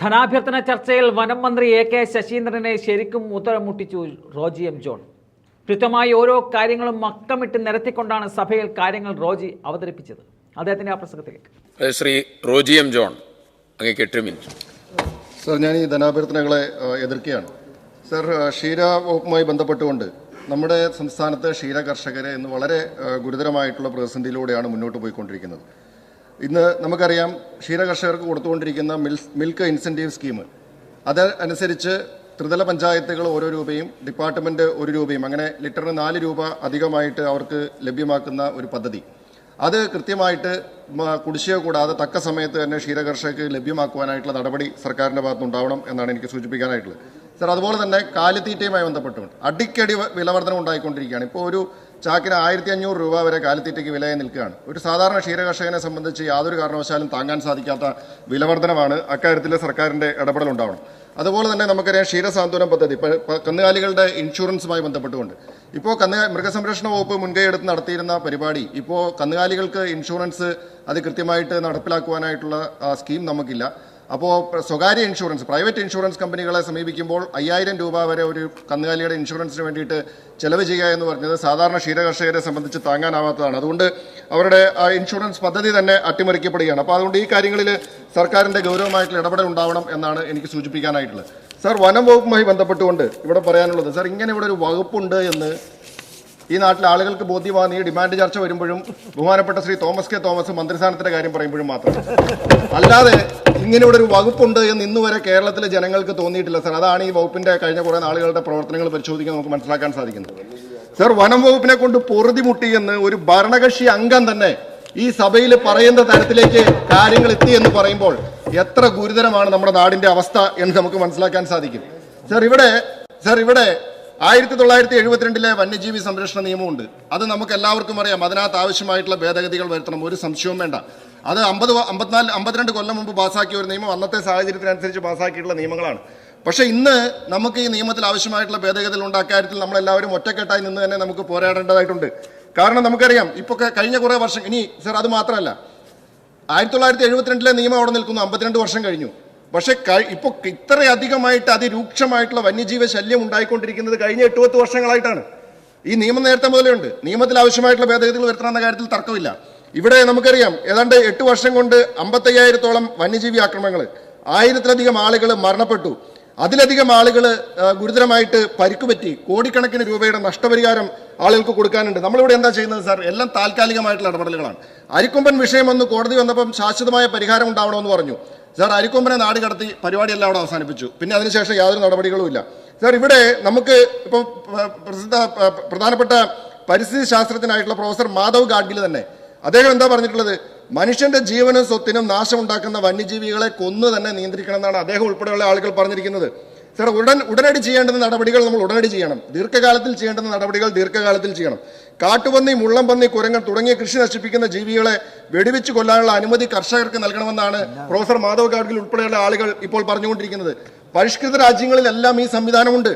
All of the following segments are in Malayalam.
ധനാഭ്യർത്ഥന ചർച്ചയിൽ വനം മന്ത്രി എ കെ ശശീന്ദ്രനെ ശരിക്കും ഉത്തരം മുട്ടിച്ചു റോജി എം ജോൺ. കൃത്യമായി ഓരോ കാര്യങ്ങളും മക്കമിട്ട് നിരത്തിക്കൊണ്ടാണ് സഭയിൽ കാര്യങ്ങൾ റോജി അവതരിപ്പിച്ചത്. അദ്ദേഹത്തിന്റെ ആ പ്രസംഗത്തിലേക്ക്. ശ്രീ റോജി എം ജോൺ അങ്ങേക്ക് എട്ട് മിനിറ്റ്. സർ ഞാൻ ഈ ധനാഭ്യർത്ഥനകളെ എതിർക്കുകയാണ്. സർ ക്ഷീര വകുപ്പുമായി ബന്ധപ്പെട്ടുകൊണ്ട് നമ്മുടെ സംസ്ഥാനത്തെ ക്ഷീര കർഷകരെ ഇന്ന് വളരെ ഗുരുതരമായിട്ടുള്ള പ്രതിസന്ധിയിലൂടെയാണ് മുന്നോട്ട് പോയിക്കൊണ്ടിരിക്കുന്നത്. ഇന്ന് നമുക്കറിയാം ക്ഷീരകർഷകർക്ക് കൊടുത്തുകൊണ്ടിരിക്കുന്ന മിൽക്ക് ഇൻസെന്റീവ് സ്കീം അത് അനുസരിച്ച് ത്രിതല പഞ്ചായത്തുകൾ ഓരോ രൂപയും ഡിപ്പാർട്ട്മെന്റ് ഒരു രൂപയും അങ്ങനെ ലിറ്ററിന് നാല് രൂപ അധികമായിട്ട് അവർക്ക് ലഭ്യമാക്കുന്ന ഒരു പദ്ധതി. അത് കൃത്യമായിട്ട് കുടിശ്ശിക കൂടാതെ തക്ക സമയത്ത് തന്നെ ക്ഷീരകർഷകർക്ക് ലഭ്യമാക്കുവാനായിട്ടുള്ള നടപടി സർക്കാരിന്റെ ഭാഗത്തുനിന്നുണ്ടാവണം എന്നാണ് എനിക്ക് സൂചിപ്പിക്കാനായിട്ടുള്ളത്. സർ അതുപോലെ തന്നെ കാലിത്തീറ്റയുമായി ബന്ധപ്പെട്ടുകൊണ്ട് അടിക്കടി വിലവർധനം ഉണ്ടായിക്കൊണ്ടിരിക്കുകയാണ്. ഇപ്പോൾ ഒരു ചാക്കിന് ആയിരത്തി അഞ്ഞൂറ് രൂപ വരെ കാലിത്തീറ്റയ്ക്ക് വിലയായി നിൽക്കുകയാണ്. ഒരു സാധാരണ ക്ഷീരകർഷകനെ സംബന്ധിച്ച് യാതൊരു കാരണവശാലും താങ്ങാൻ സാധിക്കാത്ത വിലവർധനമാണ് അക്കാര്യത്തിൽ സർക്കാരിന്റെ ഇടപെടൽ ഉണ്ടാവണം. അതുപോലെ തന്നെ നമുക്കറിയാം ക്ഷീരസാന്ത്വനം പദ്ധതി. കന്നുകാലികളുടെ ഇൻഷുറൻസുമായി ബന്ധപ്പെട്ടുകൊണ്ട്. ഇപ്പോൾ കന്നുകാ മൃഗസംരക്ഷണ വകുപ്പ് മുൻകൈ എടുത്ത് നടത്തിയിരുന്ന പരിപാടി ഇപ്പോൾ കന്നുകാലികൾക്ക് ഇൻഷുറൻസ് അത് കൃത്യമായിട്ട് നടപ്പിലാക്കുവാനായിട്ടുള്ള സ്കീം നമുക്കില്ല. അപ്പോൾ സ്വകാര്യ ഇൻഷുറൻസ് പ്രൈവറ്റ് ഇൻഷുറൻസ് കമ്പനികളെ സമീപിക്കുമ്പോൾ അയ്യായിരം രൂപ വരെ ഒരു കന്നുകാലിയുടെ ഇൻഷുറൻസിന് വേണ്ടിയിട്ട് ചെലവ് ചെയ്യുക എന്ന് പറഞ്ഞത് സാധാരണ ക്ഷീരകർഷകരെ സംബന്ധിച്ച് താങ്ങാനാവാത്തതാണ്. അതുകൊണ്ട് അവരുടെ ആ ഇൻഷുറൻസ് പദ്ധതി തന്നെ അട്ടിമറിക്കപ്പെടുകയാണ്. അപ്പോൾ അതുകൊണ്ട് ഈ കാര്യങ്ങളിൽ സർക്കാരിന്റെ ഗൗരവമായിട്ടുള്ള ഇടപെടൽ ഉണ്ടാവണം എന്നാണ് എനിക്ക് സൂചിപ്പിക്കാനായിട്ടുള്ളത്. സർ വനം വകുപ്പുമായി ബന്ധപ്പെട്ടുകൊണ്ട് ഇവിടെ പറയാനുള്ളത് സർ ഇങ്ങനെ ഇവിടെ ഒരു വകുപ്പുണ്ട് എന്ന് ഈ നാട്ടിലെ ആളുകൾക്ക് ബോധ്യമാകുന്ന ഈ ഡിമാൻഡ് ചർച്ച വരുമ്പോഴും ബഹുമാനപ്പെട്ട ശ്രീ തോമസ് കെ തോമസ് മന്ത്രിസ്ഥാനത്തിന്റെ കാര്യം പറയുമ്പോഴും മാത്രം. അല്ലാതെ ഇങ്ങനെയുള്ള ഒരു വകുപ്പുണ്ട് എന്ന് ഇന്ന് വരെ കേരളത്തിലെ ജനങ്ങൾക്ക് തോന്നിയിട്ടില്ല സാർ. അതാണ് ഈ വകുപ്പിന്റെ കഴിഞ്ഞ കുറെ നാളുകളുടെ പ്രവർത്തനങ്ങൾ പരിശോധിക്കാൻ നമുക്ക് മനസ്സിലാക്കാൻ സാധിക്കുന്നത്. സാർ വനം വകുപ്പിനെ കൊണ്ട് പൊറുതിമുട്ടി എന്ന് ഒരു ഭരണകക്ഷി അംഗം തന്നെ ഈ സഭയിൽ പറയുന്ന തരത്തിലേക്ക് കാര്യങ്ങൾ എത്തി എന്ന് പറയുമ്പോൾ എത്ര ഗുരുതരമാണ് നമ്മുടെ നാടിന്റെ അവസ്ഥ എന്ന് നമുക്ക് മനസ്സിലാക്കാൻ സാധിക്കും. സാർ ഇവിടെ സാർ ഇവിടെ ആയിരത്തി തൊള്ളായിരത്തി എഴുപത്തിരണ്ടിലെ വന്യജീവി സംരക്ഷണ നിയമമുണ്ട്. അത് നമുക്ക് എല്ലാവർക്കും അറിയാം. അതിനകത്ത് ആവശ്യമായിട്ടുള്ള ഭേദഗതികൾ വരുത്തണം. ഒരു സംശയവും വേണ്ട. അത് അമ്പത് അമ്പത്തിനാല് അമ്പത്തിരണ്ട് കൊല്ലം മുമ്പ് പാസാക്കിയ ഒരു നിയമം അന്നത്തെ സാഹചര്യത്തിനനുസരിച്ച് പാസാക്കിയിട്ടുള്ള നിയമങ്ങളാണ്. പക്ഷേ ഇന്ന് നമുക്ക് ഈ നിയമത്തിൽ ആവശ്യമായിട്ടുള്ള ഭേദഗതികൾ ഉണ്ട്. അക്കാര്യത്തിൽ നമ്മളെല്ലാവരും ഒറ്റക്കെട്ടായി നിന്ന് തന്നെ നമുക്ക് പോരാടേണ്ടതായിട്ടുണ്ട്. കാരണം നമുക്കറിയാം ഇപ്പോൾ കഴിഞ്ഞ കുറേ വർഷം ഇനി സർ അത് മാത്രമല്ല. ആയിരത്തി തൊള്ളായിരത്തി എഴുപത്തിരണ്ടിലെ നിയമം അവിടെ നിൽക്കുന്നു. അമ്പത്തിരണ്ട് വർഷം കഴിഞ്ഞു. പക്ഷെ ഇപ്പോൾ ഇപ്പൊ ഇത്രയധികമായിട്ട് അതിരൂക്ഷമായിട്ടുള്ള വന്യജീവ ശല്യം ഉണ്ടായിക്കൊണ്ടിരിക്കുന്നത് കഴിഞ്ഞ എട്ട് പത്ത് വർഷങ്ങളായിട്ടാണ്. ഈ നിയമം നേരത്തെ മുതലേ ഉണ്ട്. നിയമത്തിൽ ആവശ്യമായിട്ടുള്ള ഭേദഗതികൾ വരുത്തണമെന്ന കാര്യത്തിൽ തർക്കമില്ല. ഇവിടെ നമുക്കറിയാം ഏതാണ്ട് എട്ട് വർഷം കൊണ്ട് അമ്പത്തയ്യായിരത്തോളം വന്യജീവി ആക്രമണങ്ങൾ ആയിരത്തിലധികം ആളുകൾ മരണപ്പെട്ടു. അതിലധികം ആളുകൾ ഗുരുതരമായിട്ട് പരിക്കുപറ്റി കോടിക്കണക്കിന് രൂപയുടെ നഷ്ടപരിഹാരം ആളുകൾക്ക് കൊടുക്കാനുണ്ട്. നമ്മളിവിടെ എന്താ ചെയ്യുന്നത് സാർ? എല്ലാം താൽക്കാലികമായിട്ടുള്ള ഇടപെടലുകളാണ്. അരിക്കൊമ്പൻ വിഷയം വന്ന് കോടതി വന്നപ്പം ശാശ്വതമായ പരിഹാരം ഉണ്ടാവണമെന്ന് പറഞ്ഞു. സാർ അരിക്കൊമ്പനെ നാട് കടത്തി പരിപാടിയെല്ലാം അവിടെ അവസാനിപ്പിച്ചു. പിന്നെ അതിനുശേഷം യാതൊരു നടപടികളും ഇല്ല. സാർ ഇവിടെ നമുക്ക് ഇപ്പോൾ പ്രസിദ്ധ പ്രധാനപ്പെട്ട പരിസ്ഥിതി ശാസ്ത്രജ്ഞനായിട്ടുള്ള പ്രൊഫസർ മാധവ് ഗാഡ്ഗിൽ തന്നെ. അദ്ദേഹം എന്താ പറഞ്ഞിട്ടുള്ളത്? മനുഷ്യന്റെ ജീവനും സ്വത്തിനും നാശമുണ്ടാക്കുന്ന വന്യജീവികളെ കൊന്നു തന്നെ നിയന്ത്രിക്കണം എന്നാണ് അദ്ദേഹം ഉൾപ്പെടെയുള്ള ആളുകൾ പറഞ്ഞിരിക്കുന്നത്. സാർ ഉടൻ ഉടനടി ചെയ്യേണ്ടുന്ന നടപടികൾ നമ്മൾ ഉടനടി ചെയ്യണം. ദീർഘകാലത്തിൽ ചെയ്യേണ്ടുന്ന നടപടികൾ ദീർഘകാലത്തിൽ ചെയ്യണം. കാട്ടുപന്നി മുള്ളംപന്നി കുരങ്ങൻ തുടങ്ങിയ കൃഷി നശിപ്പിക്കുന്ന ജീവികളെ വെടിവെച്ച് കൊല്ലാനുള്ള അനുമതി കർഷകർക്ക് നൽകണമെന്നാണ് പ്രൊഫസർ മാധവ് ഗാഡ്ഗിൽ ഉൾപ്പെടെയുള്ള ആളുകൾ ഇപ്പോൾ പറഞ്ഞുകൊണ്ടിരിക്കുന്നത്. പരിഷ്കൃത രാജ്യങ്ങളിലെല്ലാം ഈ സംവിധാനമുണ്ട്.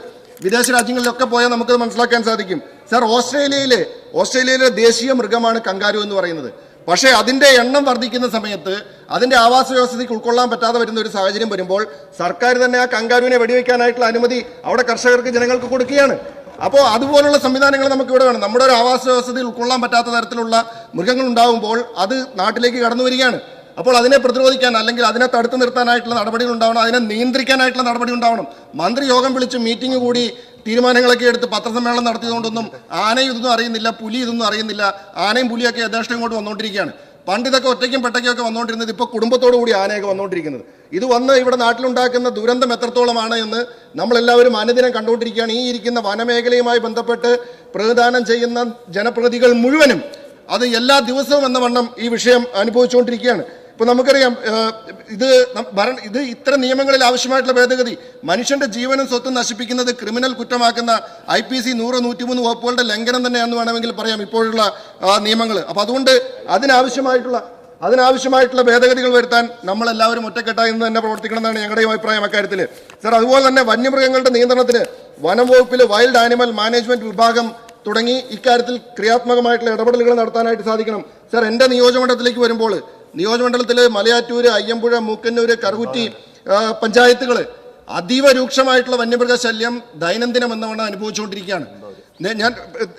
വിദേശ രാജ്യങ്ങളിലൊക്കെ പോയാൽ നമുക്കത് മനസ്സിലാക്കാൻ സാധിക്കും. സാർ ഓസ്ട്രേലിയയിലെ ഓസ്ട്രേലിയയിലെ ദേശീയ മൃഗമാണ് കങ്കാരു എന്ന് പറയുന്നത്. പക്ഷേ അതിന്റെ എണ്ണം വർദ്ധിക്കുന്ന സമയത്ത് അതിന്റെ ആവാസ വ്യവസ്ഥയ്ക്ക് ഉൾക്കൊള്ളാൻ പറ്റാതെ വരുന്ന ഒരു സാഹചര്യം വരുമ്പോൾ സർക്കാർ തന്നെ ആ കങ്കാരുവിനെ വെടിവെക്കാനായിട്ടുള്ള അനുമതി അവിടെ കർഷകർക്ക് ജനങ്ങൾക്ക് കൊടുക്കുകയാണ്. അപ്പോൾ അതുപോലുള്ള സംവിധാനങ്ങൾ നമുക്ക് ഇവിടെ വേണം. നമ്മുടെ ഒരു ആവാസ വ്യവസ്ഥയിൽ ഉൾക്കൊള്ളാൻ പറ്റാത്ത തരത്തിലുള്ള മൃഗങ്ങൾ ഉണ്ടാകുമ്പോൾ അത് നാട്ടിലേക്ക് കടന്നു വരികയാണ്. അപ്പോൾ അതിനെ പ്രതിരോധിക്കാൻ അല്ലെങ്കിൽ അതിനെ തടുത്തു നിർത്താനായിട്ടുള്ള നടപടികൾ ഉണ്ടാവണം അതിനെ നിയന്ത്രിക്കാനായിട്ടുള്ള നടപടി ഉണ്ടാവണം. മന്ത്രി യോഗം വിളിച്ച് മീറ്റിംഗ് കൂടി തീരുമാനങ്ങളൊക്കെ എടുത്ത് പത്രസമ്മേളനം നടത്തിയതുകൊണ്ടൊന്നും ആനയും ഇതൊന്നും അറിയുന്നില്ല പുലി ഇതൊന്നും അറിയുന്നില്ല. ആനയും പുലിയൊക്കെ യഥേഷ്ടം ഇങ്ങോട്ട് വന്നുകൊണ്ടിരിക്കുകയാണ്. പണ്ട് ഇതൊക്കെ ഒറ്റയ്ക്കും പെട്ടയ്ക്കും ഒക്കെ വന്നുകൊണ്ടിരുന്നത് ഇപ്പോൾ കുടുംബത്തോടു കൂടി ആനയൊക്കെ വന്നുകൊണ്ടിരിക്കുന്നത് ഇത് വന്ന് ഇവിടെ നാട്ടിലുണ്ടാക്കുന്ന ദുരന്തം എത്രത്തോളമാണ് എന്ന് നമ്മളെല്ലാവരും അനുദിനം കണ്ടുകൊണ്ടിരിക്കുകയാണ്. ഈ ഇരിക്കുന്ന വനമേഖലയുമായി ബന്ധപ്പെട്ട് പ്രതിദാനം ചെയ്യുന്ന ജനപ്രതിനിധികൾ മുഴുവനും അത് എല്ലാ ദിവസവും എന്ന വണ്ണം ഈ വിഷയം അനുഭവിച്ചുകൊണ്ടിരിക്കുകയാണ്. ഇപ്പൊ നമുക്കറിയാം ഇത് ഭരണ ഇത് ഇത്തരം നിയമങ്ങളിൽ ആവശ്യമായിട്ടുള്ള ഭേദഗതി. മനുഷ്യന്റെ ജീവനും സ്വത്തും നശിപ്പിക്കുന്നത് ക്രിമിനൽ കുറ്റമാക്കുന്ന ഐ പി സി നൂറ് നൂറ്റിമൂന്ന് വകുപ്പുകളുടെ ലംഘനം തന്നെയാണെന്ന് വേണമെങ്കിൽ പറയാം ഇപ്പോഴുള്ള നിയമങ്ങൾ അപ്പൊ അതുകൊണ്ട് അതിനാവശ്യമായിട്ടുള്ള അതിനാവശ്യമായിട്ടുള്ള ഭേദഗതികൾ വരുത്താൻ നമ്മൾ എല്ലാവരും ഒറ്റക്കെട്ടായി നിന്ന് തന്നെ പ്രവർത്തിക്കണം എന്നാണ് ഞങ്ങളുടെയും അഭിപ്രായം അക്കാര്യത്തിൽ സർ അതുപോലെ തന്നെ വന്യമൃഗങ്ങളുടെ നിയന്ത്രണത്തിന് വനം വകുപ്പിലെ വൈൽഡ് ആനിമൽ മാനേജ്മെന്റ് വിഭാഗം തുടങ്ങി ഇക്കാര്യത്തിൽ ക്രിയാത്മകമായിട്ടുള്ള ഇടപെടലുകൾ നടത്താനായിട്ട് സാധിക്കണം. സർ എന്റെ നിയോജകമണ്ഡലത്തിലേക്ക് വരുമ്പോൾ നിയോജകമണ്ഡലത്തിൽ മലയാറ്റൂര് അയ്യമ്പുഴ മൂക്കന്നൂര് കറുകുറ്റി പഞ്ചായത്തുകൾ അതീവ രൂക്ഷമായിട്ടുള്ള വന്യമൃഗ ശല്യം ദൈനംദിനം എന്നവണ്ണം അനുഭവിച്ചുകൊണ്ടിരിക്കുകയാണ്. ഞാൻ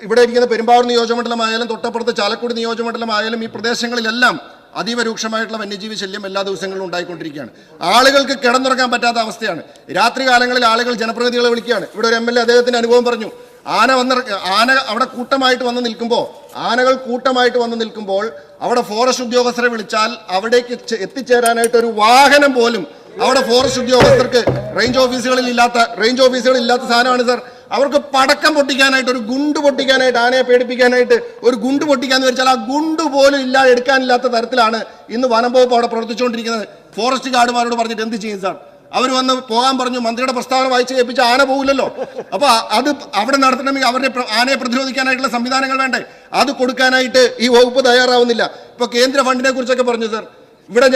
ഇവിടെ ഇരിക്കുന്ന പെരുമ്പാവൂർ നിയോജകമണ്ഡലമായാലും തൊട്ടപ്പുറത്ത് ചാലക്കുടി നിയോജകമണ്ഡലമായാലും ഈ പ്രദേശങ്ങളിലെല്ലാം അതീവ രൂക്ഷമായിട്ടുള്ള വന്യജീവി ശല്യം എല്ലാ ദിവസങ്ങളിലും ഉണ്ടായിക്കൊണ്ടിരിക്കുകയാണ്. ആളുകൾക്ക് കിടന്നുറങ്ങാൻ പറ്റാത്ത അവസ്ഥയാണ്. രാത്രി കാലങ്ങളിൽ ആളുകൾ ജനപ്രതിനിധികളെ വിളിക്കുകയാണ്. ഇവിടെ ഒരു എം എൽ എ അദ്ദേഹത്തിന്റെ അനുഭവം പറഞ്ഞു. ആന വന്ന ആന അവിടെ കൂട്ടമായിട്ട് വന്ന് നിൽക്കുമ്പോൾ ആനകൾ കൂട്ടമായിട്ട് വന്ന് നിൽക്കുമ്പോൾ അവിടെ ഫോറസ്റ്റ് ഉദ്യോഗസ്ഥരെ വിളിച്ചാൽ അവിടേക്ക് എത്തിച്ചേരാനായിട്ട് ഒരു വാഹനം പോലും അവിടെ ഫോറസ്റ്റ് ഉദ്യോഗസ്ഥർക്ക് റേഞ്ച് ഓഫീസുകളിൽ ഇല്ലാത്ത റേഞ്ച് ഓഫീസുകളിൽ ഇല്ലാത്ത സാധനമാണ് സാർ അവർക്ക് പടക്കം പൊട്ടിക്കാനായിട്ട് ഒരു ഗുണ്ട് പൊട്ടിക്കാനായിട്ട് ആനയെ പേടിപ്പിക്കാനായിട്ട് ഒരു ഗുണ്ട് പൊട്ടിക്കാന്ന് വെച്ചാൽ ആ ഗുണ്ട് പോലും ഇല്ല എടുക്കാനില്ലാത്ത തരത്തിലാണ് ഇന്ന് വനം വകുപ്പ് അവിടെ പ്രവർത്തിച്ചുകൊണ്ടിരിക്കുന്നത്. ഫോറസ്റ്റ് ഗാർഡുമാരോട് പറഞ്ഞിട്ട് എന്ത് ചെയ്യും സാർ അവർ വന്ന് പോകാൻ പറഞ്ഞു മന്ത്രിയുടെ പ്രസ്താവന വായിച്ച് കേൾപ്പിച്ച ആന പോകില്ലല്ലോ അപ്പൊ അത് അവിടെ നടത്തണമെങ്കിൽ അവരുടെ ആനയെ പ്രതിരോധിക്കാനായിട്ടുള്ള സംവിധാനങ്ങൾ വേണ്ടേ? അത് കൊടുക്കാനായിട്ട് ഈ വകുപ്പ് തയ്യാറാവുന്നില്ല. ഇപ്പൊ കേന്ദ്ര ഫണ്ടിനെ കുറിച്ചൊക്കെ പറഞ്ഞു സർ. ഇവിടെ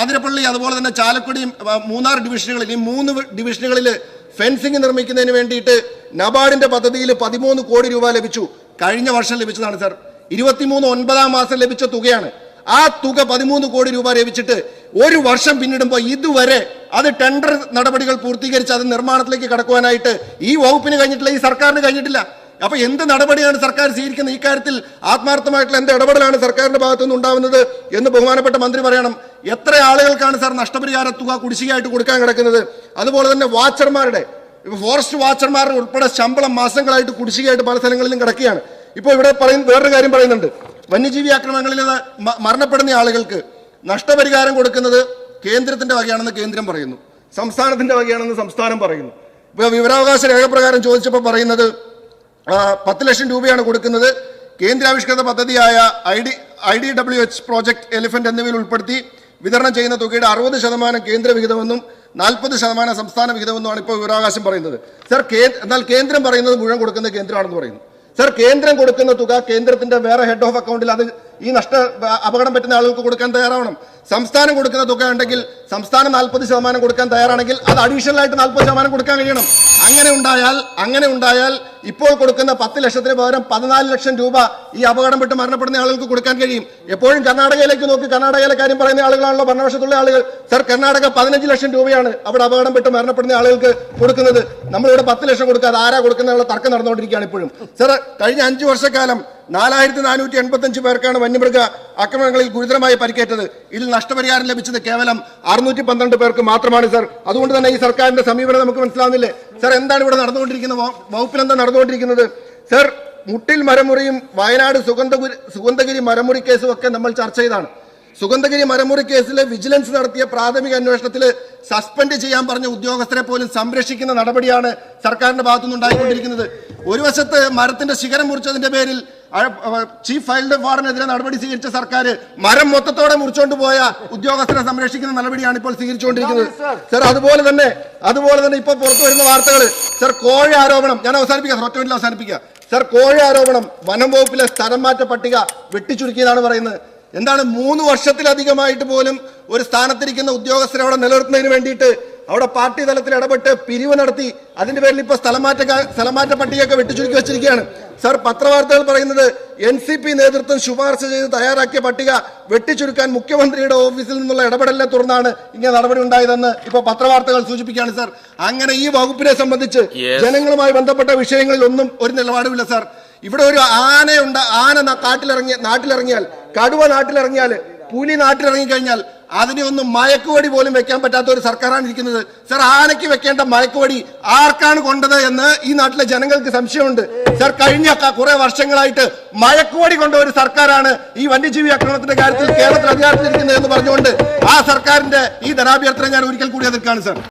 ആതിരപ്പള്ളി അതുപോലെ തന്നെ ചാലക്കുടിയും മൂന്നാർ ഡിവിഷനുകളിൽ ഈ മൂന്ന് ഡിവിഷനുകളിൽ ഫെൻസിംഗ് നിർമ്മിക്കുന്നതിന് വേണ്ടിയിട്ട് നബാർഡിന്റെ പദ്ധതിയിൽ പതിമൂന്ന് കോടി രൂപ ലഭിച്ചു. കഴിഞ്ഞ വർഷം ലഭിച്ചതാണ് സർ. ഇരുപത്തിമൂന്ന് ഒൻപതാം മാസം ലഭിച്ച തുകയാണ്. ആ തുക പതിമൂന്ന് കോടി രൂപ ലഭിച്ചിട്ട് ഒരു വർഷം പിന്നിടുമ്പോൾ ഇതുവരെ അത് ടെൻഡർ നടപടികൾ പൂർത്തീകരിച്ച് അത് നിർമ്മാണത്തിലേക്ക് കടക്കുവാനായിട്ട് ഈ വകുപ്പിന് കഴിഞ്ഞിട്ടില്ല ഈ സർക്കാരിന് കഴിഞ്ഞിട്ടില്ല. അപ്പൊ എന്ത് നടപടിയാണ് സർക്കാർ സ്വീകരിക്കുന്നത് ഈ കാര്യത്തിൽ? ആത്മാർത്ഥമായിട്ടുള്ള എന്ത് ഇടപെടലാണ് സർക്കാരിന്റെ ഭാഗത്തുനിന്ന് ഉണ്ടാവുന്നത് എന്ന് ബഹുമാനപ്പെട്ട മന്ത്രി പറയണം. എത്ര ആളുകൾക്കാണ് സാർ നഷ്ടപരിഹാര തുക കുടിശ്ശികയായിട്ട് കൊടുക്കാൻ കിടക്കുന്നത്? അതുപോലെ തന്നെ വാച്ചർമാരുടെ ഫോറസ്റ്റ് വാച്ചർമാരുടെ ഉൾപ്പെടെ ശമ്പളം മാസങ്ങളായിട്ട് കുടിശ്ശികയായിട്ട് പല സ്ഥലങ്ങളിലും കിടക്കുകയാണ്. ഇപ്പോൾ ഇവിടെ പറയുന്ന വേറൊരു കാര്യം പറയുന്നുണ്ട്. വന്യജീവി ആക്രമണങ്ങളിൽ മരണപ്പെടുന്ന ആളുകൾക്ക് നഷ്ടപരിഹാരം കൊടുക്കുന്നത് കേന്ദ്രത്തിന്റെ വകയാണെന്ന് കേന്ദ്രം പറയുന്നു. സംസ്ഥാനത്തിന്റെ വകയാണെന്ന് സംസ്ഥാനം പറയുന്നു. ഇപ്പൊ വിവരാവകാശ രേഖപ്രകാരം ചോദിച്ചപ്പോൾ പറയുന്നത് പത്ത് ലക്ഷം രൂപയാണ് കൊടുക്കുന്നത്. കേന്ദ്രാവിഷ്കൃത പദ്ധതിയായ I D I D W H project elephant എന്നിവയിൽ ഉൾപ്പെടുത്തി വിതരണം ചെയ്യുന്ന തുകയുടെ അറുപത് ശതമാനം കേന്ദ്ര വിഹിതമെന്നും നാൽപ്പത് ശതമാനം സംസ്ഥാന വിഹിതമെന്നുമാണ് ഇപ്പോൾ വിവരാവകാശം പറയുന്നത്. സർ എന്നാൽ കേന്ദ്രം പറയുന്നത് മുഴുവൻ കൊടുക്കുന്നത് കേന്ദ്രമാണെന്ന് പറയുന്നു. സർ കേന്ദ്രം കൊടുക്കുന്ന തുക കേന്ദ്രത്തിന്റെ വേറെ ഹെഡ് ഓഫ് അക്കൗണ്ടിൽ അത് ഈ നഷ്ട അപകടം പറ്റുന്ന ആളുകൾക്ക് കൊടുക്കാൻ തയ്യാറാവണം. സംസ്ഥാനം കൊടുക്കുന്ന തുക ഉണ്ടെങ്കിൽ സംസ്ഥാനം നാൽപ്പത് ശതമാനം കൊടുക്കാൻ തയ്യാറാണെങ്കിൽ അത് അഡീഷണൽ ആയിട്ട് നാൽപ്പത് ശതമാനം കൊടുക്കാൻ കഴിയണം. അങ്ങനെ ഉണ്ടായാൽ അങ്ങനെ ഉണ്ടായാൽ ഇപ്പോൾ കൊടുക്കുന്ന പത്ത് ലക്ഷത്തിന് പകരം പതിനാല് ലക്ഷം രൂപ ഈ അപകടം പെട്ട് മരണപ്പെടുന്ന ആളുകൾക്ക് കൊടുക്കാൻ കഴിയും. എപ്പോഴും കർണാടകയിലേക്ക് നോക്കി. കർണാടകയിലെ കാര്യം പറയുന്ന ആളുകളാണല്ലോ ഭരണപക്ഷത്തുള്ള ആളുകൾ. സർ കർണാടക പതിനഞ്ച് ലക്ഷം രൂപയാണ് അവിടെ അപകടം പെട്ട് മരണപ്പെടുന്ന ആളുകൾക്ക് കൊടുക്കുന്നത്. നമ്മളിവിടെ പത്ത് ലക്ഷം കൊടുക്കാതെ ആരാ കൊടുക്കുന്നതിനുള്ള തർക്കം നടന്നുകൊണ്ടിരിക്കുകയാണ് ഇപ്പോഴും. സർ കഴിഞ്ഞ അഞ്ച് വർഷക്കാലം നാലായിരത്തി നാനൂറ്റി എൺപത്തഞ്ച് പേർക്കാണ് വന്യമൃഗ ആക്രമണങ്ങളിൽ ഗുരുതരമായി പരിക്കേറ്റത്. ഇതിൽ നഷ്ടപരിഹാരം ലഭിച്ചത് കേവലം അറുന്നൂറ്റി പന്ത്രണ്ട് പേർക്ക് മാത്രമാണ് സർ. അതുകൊണ്ട് തന്നെ ഈ സർക്കാരിന്റെ സമീപനം നമുക്ക് മനസ്സിലാവുന്നില്ലേ? സർ എന്താണ് ഇവിടെ നടന്നുകൊണ്ടിരിക്കുന്നത്? വകുപ്പിൽ എന്താ നടന്നുകൊണ്ടിരിക്കുന്നത്? സാർ മുട്ടിൽ മരമുറിയും വയനാട് സുഗന്ധഗുരി സുഗന്ധഗിരി മരമുറി കേസും ഒക്കെ നമ്മൾ ചർച്ച ചെയ്താണ്. സുഗന്ധഗിരി മരമുറി കേസിൽ വിജിലൻസ് നടത്തിയ പ്രാഥമിക അന്വേഷണത്തിൽ സസ്പെൻഡ് ചെയ്യാൻ പറഞ്ഞ ഉദ്യോഗസ്ഥരെ പോലും സംരക്ഷിക്കുന്ന നടപടിയാണ് സർക്കാരിന്റെ ഭാഗത്തുനിന്ന് ഉണ്ടായിക്കൊണ്ടിരിക്കുന്നത് ഒരു വശത്ത് മരത്തിന്റെ ശിഖരം മുറിച്ചതിന്റെ പേരിൽ ചീഫ് വൈൽഡ് ഫോറിനെതിരെ നടപടി സ്വീകരിച്ച സർക്കാർ മരം മൊത്തത്തോടെ മുറിച്ചുകൊണ്ട് പോയ ഉദ്യോഗസ്ഥരെ സംരക്ഷിക്കുന്ന നടപടിയാണ് ഇപ്പോൾ സ്വീകരിച്ചുകൊണ്ടിരിക്കുന്നത്. സർ അതുപോലെ തന്നെ അതുപോലെ തന്നെ ഇപ്പോൾ പുറത്തു വരുന്ന വാർത്തകൾ സർ കോഴ ആരോപണം ഞാൻ അവസാനിപ്പിക്കാം സർ ഒറ്റ മിനിറ്റിൽ അവസാനിപ്പിക്കുക സർ കോഴ ആരോപണം വനം വകുപ്പിലെ സ്ഥലം മാറ്റ പട്ടിക വെട്ടിച്ചുരുക്കിയതാണ് പറയുന്നത്. എന്താണ് മൂന്ന് വർഷത്തിലധികമായിട്ട് പോലും ഒരു സ്ഥാനത്തിരിക്കുന്ന ഉദ്യോഗസ്ഥരെ അവിടെ നിലനിർത്തുന്നതിന് വേണ്ടിയിട്ട് അവിടെ പാർട്ടി തലത്തിൽ ഇടപെട്ട് പിരിവ് നടത്തി. അതിന്റെ പേരിൽ ഇപ്പൊ സ്ഥലമാറ്റ സ്ഥലമാറ്റ പട്ടികയൊക്കെ വെട്ടിച്ചുരുക്കി വെച്ചിരിക്കുകയാണ്. സർ പത്രവാർത്തകൾ പറയുന്നത് എൻ സി പി നേതൃത്വം ശുപാർശ ചെയ്ത് തയ്യാറാക്കിയ പട്ടിക വെട്ടിച്ചുരുക്കാൻ മുഖ്യമന്ത്രിയുടെ ഓഫീസിൽ നിന്നുള്ള ഇടപെടലിനെ തുടർന്നാണ് ഇങ്ങനെ നടപടി ഉണ്ടായതെന്ന് ഇപ്പൊ പത്രവാർത്തകൾ സൂചിപ്പിക്കുകയാണ് സർ. അങ്ങനെ ഈ വകുപ്പിനെ സംബന്ധിച്ച് ജനങ്ങളുമായി ബന്ധപ്പെട്ട വിഷയങ്ങളിൽ ഒന്നും ഒരു നിലപാടുമില്ല സാർ. ഇവിടെ ഒരു ആനയുണ്ട്. ആന കാട്ടിലിറങ്ങിയ നാട്ടിലിറങ്ങിയാൽ കടുവ നാട്ടിലിറങ്ങിയാൽ പുലി നാട്ടിലിറങ്ങി കഴിഞ്ഞാൽ അതിനെ ഒന്നും മയക്കുവടി പോലും വെക്കാൻ പറ്റാത്ത ഒരു സർക്കാരാണ് ഇരിക്കുന്നത്. സർ ആനയ്ക്ക് വെക്കേണ്ട മയക്കുവടി ആർക്കാണ് കൊണ്ടത് എന്ന് ഈ നാട്ടിലെ ജനങ്ങൾക്ക് സംശയമുണ്ട്. സർ കഴിഞ്ഞ കുറെ വർഷങ്ങളായിട്ട് മയക്കുവടി കൊണ്ട ഒരു സർക്കാരാണ് ഈ വന്യജീവി ആക്രമണത്തിന്റെ കാര്യത്തിൽ കേരളത്തിൽ അധികാരത്തിലിരിക്കുന്നത് എന്ന് പറഞ്ഞുകൊണ്ട് ആ സർക്കാരിന്റെ ഈ ധനാഭ്യർത്ഥന ഞാൻ ഒരിക്കൽ കൂടി എതിർക്കാണ് സാർ.